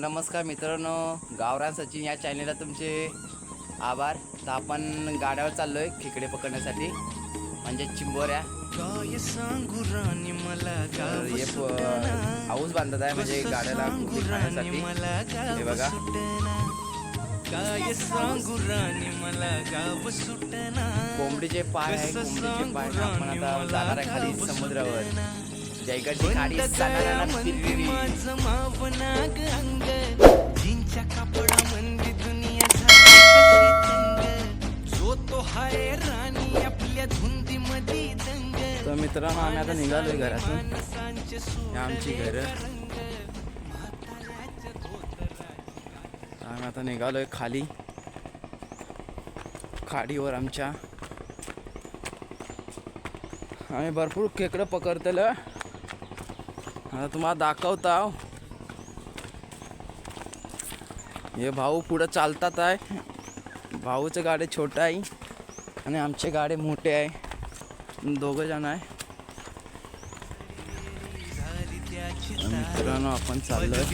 नमस्कार मित्रांनो गावरान सचिन या चॅनेलला तुमचे आभार. तर आपण गाड्यावर चाललोय खेकडे पकडण्यासाठी. म्हणजे चिंबोऱ्या. हाऊस बांधत आहे म्हणजे गाड्याला हे बघा. कोंबडीचे पाय आहे कोंबडीचे पाय. आपण आता जाणार आहे खाली समुद्रावर. जयगडची खाडी बंद सणाला गळ्यामध्ये फिरलेली माझं मावनाग अंग. जीनच्या कापडामध्ये दुनिया झाली कशी तंग जो तो हाय राणी आपल्या धुंदीमध्ये दंग. तर मित्रांनो आम्ही आता निघालोय घरातून. हे आमची घरं. आम्ही आता निघालोय खाली. खाडीवर आमच्या. आम्ही भरपूर खेकडं पकडतलं. आता तुम्हाला दाखवता हे भाऊ पुढं चालतात आहे. भाऊचं गाडे छोटं आहे आणि आमचे गाडे मोठे आहे. दोघं जण आहे. त्याची मित्रांनो आपण चाललोय.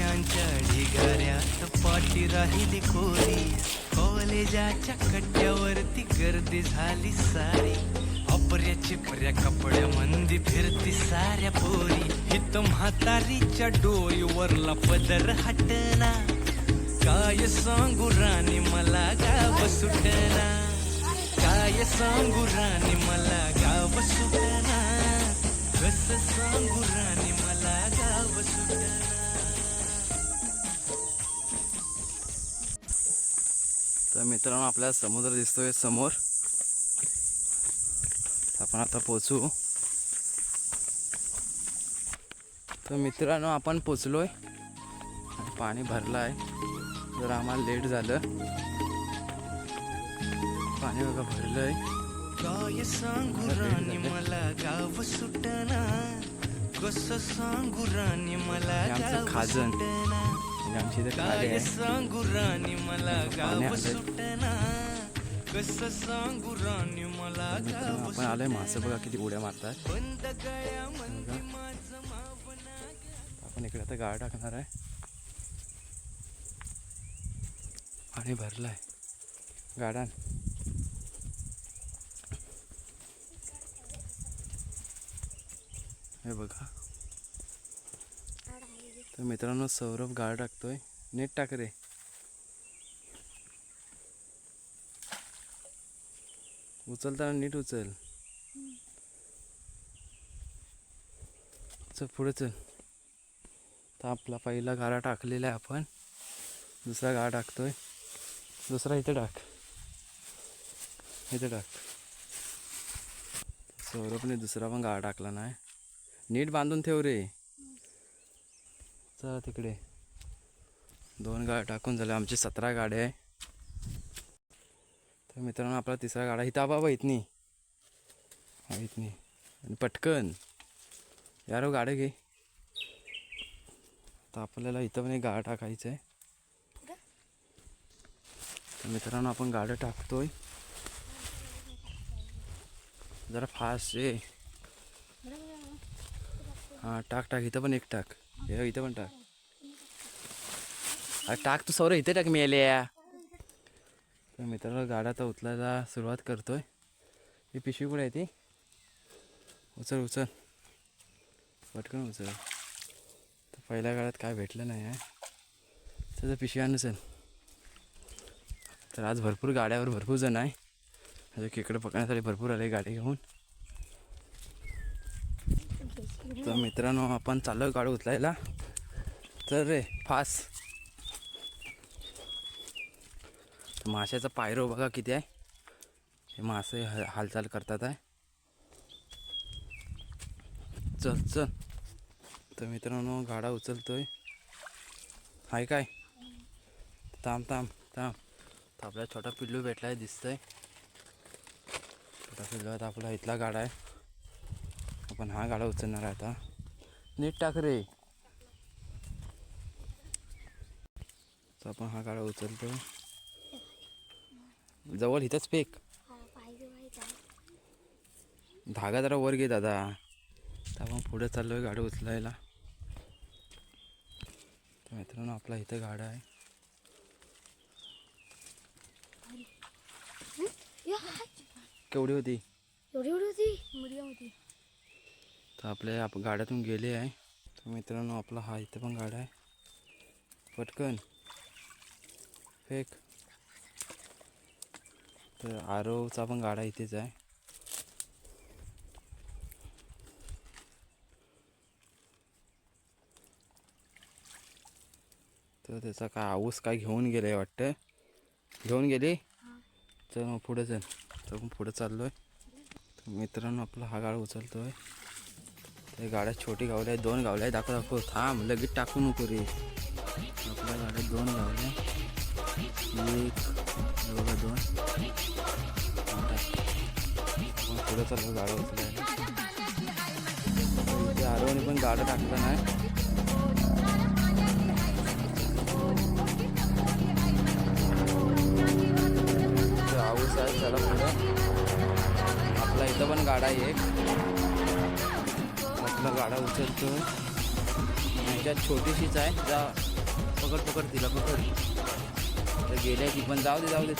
पाठी राहिली कोरी. कॉलेजाच्या कट्ट्यावरती गर्दी झाली सारी. अपर्या चिपऱ्या कपड्या मंदी फिरती साऱ्या पोरी. हित म्हातारीच्या डोईवरला पदर हटना. काय सांगू राणी मला गाव सुटना. काय सांगू राणी मला गाव सुटना. कस सांगू राणी मला गाव सुटना. तर मित्रांनो आपल्याला समुद्र दिसतोय समोर. आपण आता पोचू. तर मित्रांनो आपण पोचलोय. आणि पाणी भरलं आहे जर आम्हाला लेट झालं. पाणी बघा भरलंय. काय सांगू राणी मला गाव सुटना. कस सांगू राणी मला गाव खाजन. काय आहे सांगू राणी मला गाव. सुटना. कस सांगू राणी मला आपण आलोय मासे बघा किती उड्या मारतात. बंद गळ्यामध्ये माझं मावना आपण इकडे आता गाळ टाकणार आहे. पाणी भरलंय. गाड्यान हे बघा. तर मित्रांनो सौरभ गाळ टाकतोय. नीट टाक रे. उचलताना नीट उचल. चल पुढे चल. तर आपला पहिला गाडा टाकलेला आहे आपण. दुसरा गाडा टाकतोय. दुसरा इथे टाक. इथे टाक. सौरभने दुसरा पण गाडा टाकला नाही. नीट बांधून ठेव रे. चला तिकडे. दोन गाड्या टाकून झाल्या. आमचे सतरा गाड्या आहे. तर मित्रांनो आपला तिसरा गाडा इथं बाबा इथनी हा इथनी आणि पटकन. यारो गाडं घे. तर आपल्याला इथं पण एक गाडा टाकायचं आहे. तर मित्रांनो आपण गाडं टाकतोय. जरा फास्ट आहे हां टाक टाक. इथं पण एक टाक. हे इथं पण टाक. अरे टाक तू सौर इथे टाक मेल्या तर मित्रांनो गाडा आता उचलायला सुरुवात करतोय. ही पिशवी कुठे आहे ती? उचल उचल. पटकन उचल. तर पहिल्या काळात काय भेटलं नाही आहे. त्याचं पिशवी नसेल तर आज भरपूर गाड्यावर भरपूर जण आहे. म्हणजे खेकडं पकडण्यासाठी भरपूर आले गाडी घेऊन. तर मित्रांनो आपण चाललो गाडी उचलायला. तर रे फास्ट. तर माशाचा पायरो बघा किती आहे. हे मासे ह- हालचाल करतात आहे. चल चल. तर मित्रांनो गाडा उचलतोय. हाय काय? थांब थांब थांब. तर आपला छोटा पिल्लू भेटलाय दिसतंय. छोटा पिल्लू आता आपला इथला गाडा आहे. आपण हा गाडा उचलणार आहे आता. नीट टाक रे. तर आपण हा गाडा उचलतो जवळ इथंच फेक. धागा जरा वर घे दादा. तर आपण पुढे चाललोय गाडी उचलायला. तर मित्रांनो मित्रांनो आपला इथं गाडा आहे. केवढी होती? एवढी एवढी होती? मीडियम होती. तर आपल्या आप गाड्यातून गेले आहे. तर मित्रांनो आपला हा इथं पण गाडा आहे. पटकन. फेक. तर आरोचा पण गाडा इथेच आहे. तर त्याचा काय आऊस काय घेऊन गेले वाटतं घेऊन गेली? चल मग पुढे चल. तर मग पुढे चाललोय. तर मित्रांनो आपला हा गाडा उचलतोय. ते गाड्या छोटी गावल्या आहेत दोन गावल्या आहेत. दाखव दाखव. थांब लगेच टाकू नको रे. आपल्या गाड्यात दोन गावल्या एक बघा दोन. हा, टाक. आपण पुढे चाललो गाडा उचलायला इथे आरोने पण गाडं टाकलं नाही. पाऊस आहे चला पुढे. आपला इथं पण गाडा आहे एक. आपला गाडा उचलतो ह्याच्यात छोटीशीच आहे जा पकड पकड तिला पकड. तर गेल्या ती पण जाऊ दे जाऊ दे.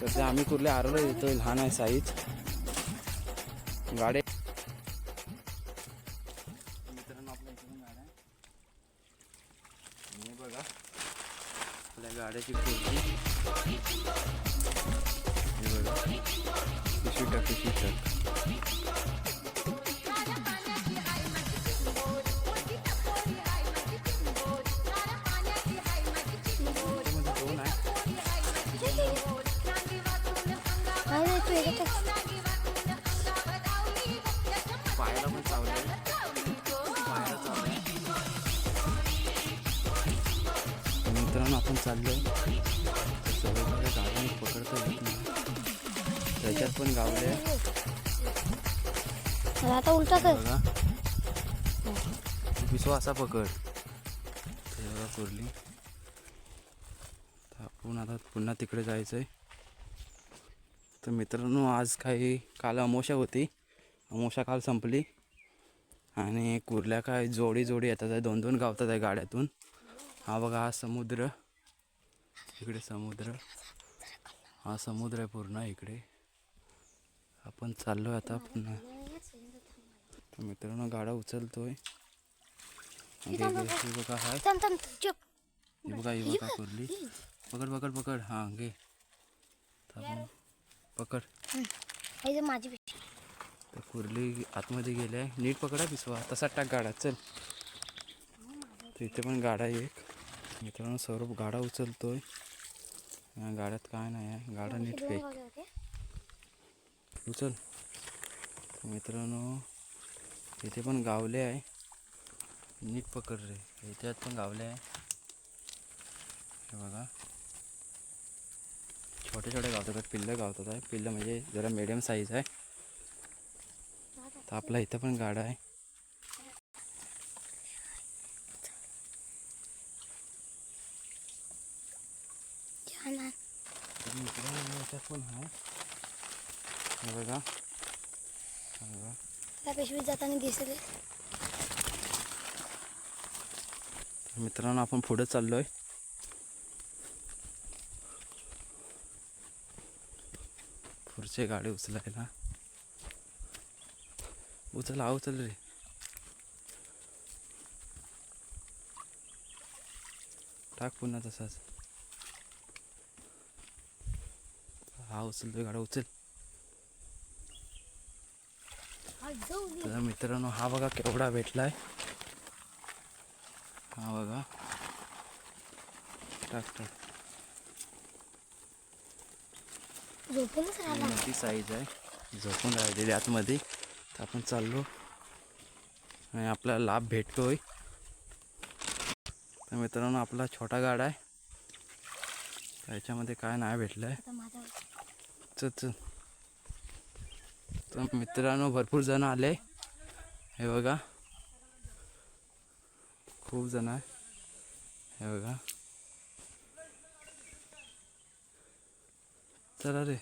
तर ते आम्ही कुर्ले आरोला येतो लहान आहे साईज. मित्रांनो आपल्या गाड्या बघा. आपल्या गाड्याची हे बघा. टाक टाक. आपण चाललोय. सगळीकडे गाड्या पकडता येत नाही त्याच्यात पण गावले. आता उलटा कर. असा पकड. ते बघा कुर्ली. आपण आता पुन्हा तिकडे जायचं आहे तर मित्रांनो आज काही काल अमोशा होती. अमोशा काल संपली. आणि कुर्ल्या काय जोडी जोडी येतात आहे. दोन दोन गावतात आहे गाड्यातून. हा बघा हा समुद्र. इकडे समुद्र. हा समुद्र आहे पूर्ण इकडे. आपण चाललो आहे आता पुन्हा. तर मित्रांनो गाडा उचलतोय. बघ- हे बघा हे. कुर्ली. पकड पकड पकड. हां घे. पकड. माझी. तर कुर्ली आतमध्ये गेली आहे. नीट पकडा पिसवा तसा टाक गाडा. चल. तर इथे पण गाडा एक. मित्रांनो सौरभ गाडा उचलतोय. या गाड्यात काय नाही आहे. गाडा नीट फेक. उचल. तर मित्रांनो इथे पण गावले आहे. नीट पकड रे. याच्यात पण गावले आहे. हे बघा. छोटे छोटे गावतात पिल्लं गावतात आहे. पिल्लं म्हणजे जरा मिडियम साईज आहे. तर आपला इथं पण गाडा आहे छान आहे. तर मित्रांनो याच्यात पण आहे हे बघा. त्या पिशवीत जाताना दिसले. तर मित्रांनो आपण पुढे चाललोय. पुढचे गाडी उचलायला. उचल हा उचल रे. टाक पुन्हा तसाच. हा उचलतोय गाडा उचल. तर मित्रांनो हा बघा केवढा भेटलाय. हा बघा. टाक टाक. मोठी साईज आहे. झोपून राहिलेली आतमध्ये. तर आपण चाललो. आणि आपल्याला लाभ भेटतोय. तर मित्रांनो आपला छोटा गाडा आहे. त्याच्यामध्ये काय नाही भेटलं आहे तर मित्रांनो भरपूर जण आले. हे बघा. खूप जण आहे. हे बघा. चला रे.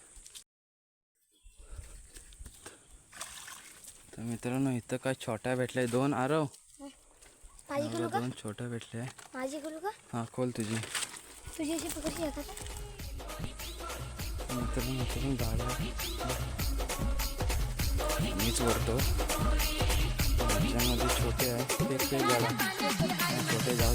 तर मित्रांनो इथं काय छोट्या भेटल्या दोन आरव. दोन छोट्या भेटल्या हां खोल तुझी. तुझी मित्रांनो मित्रांनो गाड्या मीच वरतो त्याच्यामध्ये छोटे आहे. ते ते छोटे जाऊ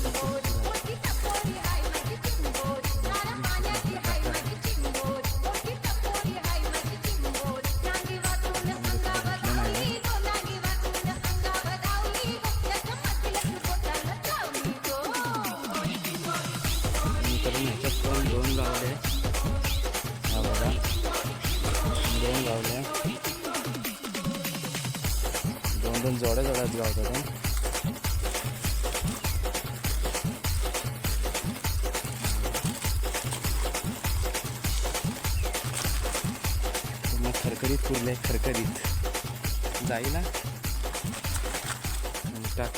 दोन गावल्या दोन दोन जोड्या जोड्यात गावतात हं. खरखरीत पुरले खरखरीत. जाईल ना टाक.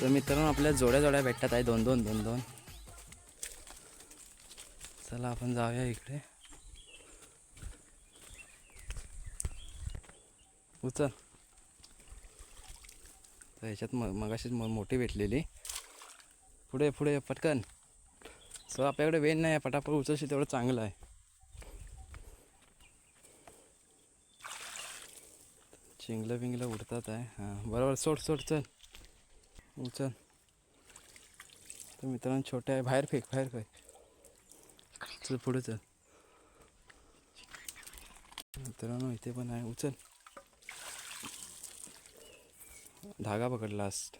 तर मित्रांनो आपल्या जोड्या जोड्या भेटतात आहे दोन दोन दोन दोन चला आपण जाऊया इकडे. उचल. तर ह्याच्यात म मगाशीच म मोठी भेटलेली. पुढे पुढे पटकन. सो आपल्याकडे वेळ नाही आहे पटापट उचलशी तेवढं चांगलं आहे. चिंगलं बिंगलं उडतात आहे. हां बरोबर. सोड सोड चल. उचल. तर मित्रांनो छोटे आहे. बाहेर फेक बाहेर फेक. चल पुढे चल. मित्रांनो इथे पण आहे. उचल. धागा पकड लास्ट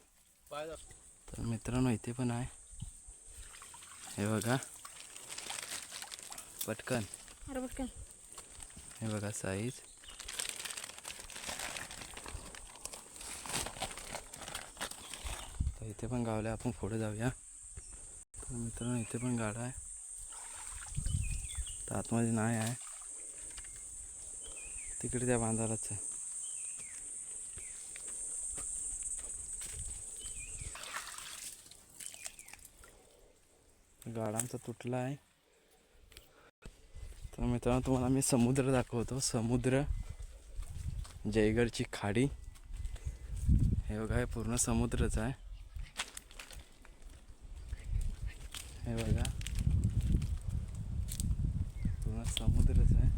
तर मित्रांनो इथे पण आहे. हे बघा. पटकन. हे बघा साईज तर इथे पण गावल्या आपण पुढे जाऊया. तर मित्रांनो इथे पण गाडा आहे. तर आतमध्ये नाही आहे. तिकडे त्या बांधालाच आहे. गाडा आमचा तुटला आहे. तर मित्रांनो तुम्हाला मी समुद्र दाखवतो. समुद्र जयगडची खाडी. हे बघा हे पूर्ण समुद्रच आहे. हे बघा. पूर्ण समुद्रच आहे.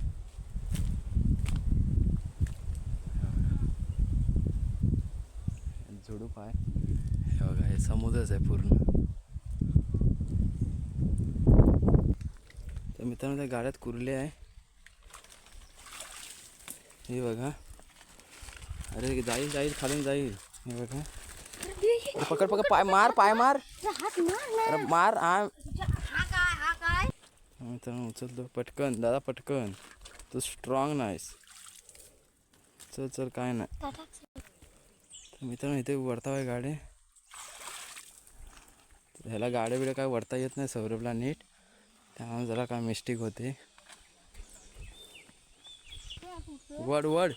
झुडूप आहे. हे बघा हे समुद्रच आहे पूर्ण. तर मित्रांनो त्या गाड्यात कुरले आहे. हे बघा. अरे जाईल जाईल खालून जाईल. हे बघा. पकड पकड पाय मार पाय मार. मार अरे मार हा. मित्रांनो उचलतो. पटकन दादा पटकन. तू स्ट्रॉंग नाहीस. चल चल काय नाही. मित्रांनो इथे वरता आहे गाडी. ह्याला गाड्या बिड्या काय वरता येत नाही सौरभला नीट. त्यामुळे जरा काय मिस्टेक होते. वड वड.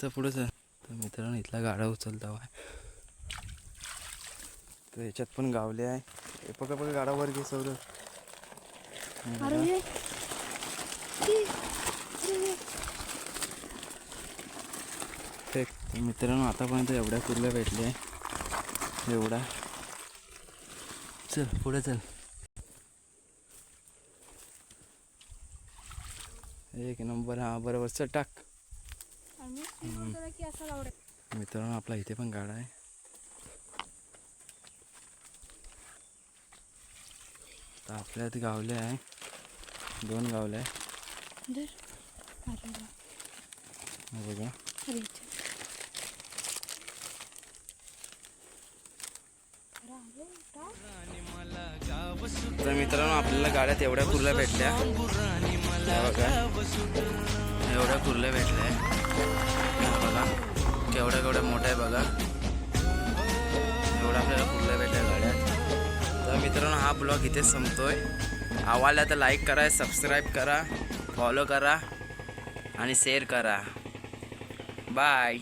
चल पुढे चल. तर मित्रांनो इथला गाडा उचलता आहे तर ह्याच्यात पण गावले आहे. हे पकड पकड गाडा वर घे तर मित्रांनो आतापर्यंत एवढ्या कुर्ल्या भेटल्या. एवढा. चल पुढे चल. एक नंबर हा बरोबर. चल टाक. मित्रांनो आपला इथे पण गाडा आहे. तर आपल्यात गावले आहे. दोन गावले आहे. बघा. तर मित्रांनो आपल्याला गाड्यात एवढ्या कुर्ल्या भेटल्या. बघा. एवढ्या कुर्ल्या भेटल्या. बघा. केवढ्या केवढ्या मोठ्या आहे बघा. एवढ्या आपल्याला कुर्ल्या भेटल्या गाड्यात तर मित्रांनो हा ब्लॉग इथेच संपतोय. आवडला तर लाईक करा सबस्क्राईब करा फॉलो करा आणि शेअर करा. बाय